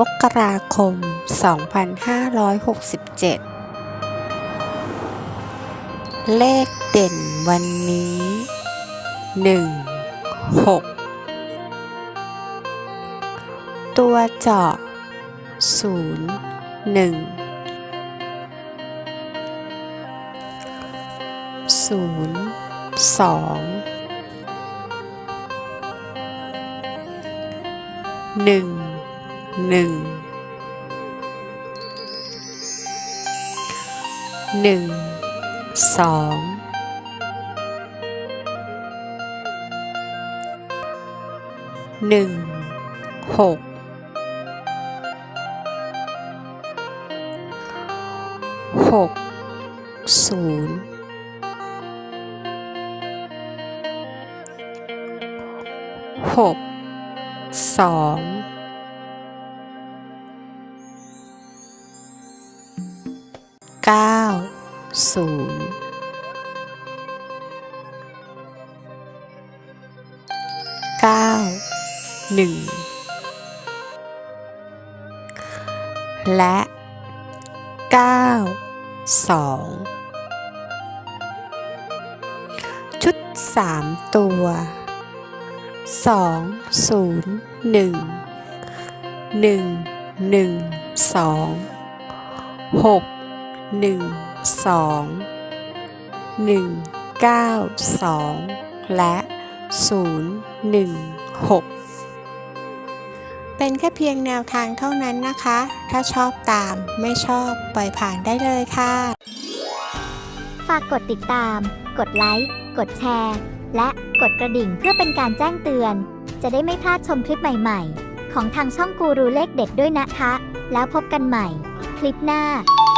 มกราคม 2567 เลขเด่นวันนี้ 1 6 ตัวเจาะ 0 1 0สองหนึ่ง หนึ่งหนึ่งสองหนึ่งหกหกศูนย์หกสอง เก้าศูนย์เก้าหนึ่งและเก้าสองชุดสามตัวสองศูนย์หนึ่งหนึ่งหนึ่งสองหก หนึ่งสองหนึ่งเก้าสองและศูนย์หนึ่งหกเป็นแค่เพียงแนวทางเท่านั้นนะคะ ถ้าชอบตามไม่ชอบปล่อยผ่านได้เลยค่ะ ฝากกดติดตาม กดไลค์ กดแชร์ และกดกระดิ่งเพื่อเป็นการแจ้งเตือน จะได้ไม่พลาดชมคลิปใหม่ ๆ ของทางช่องกูรูเลขเด็ดด้วยนะคะ แล้วพบกันใหม่ คลิปหน้า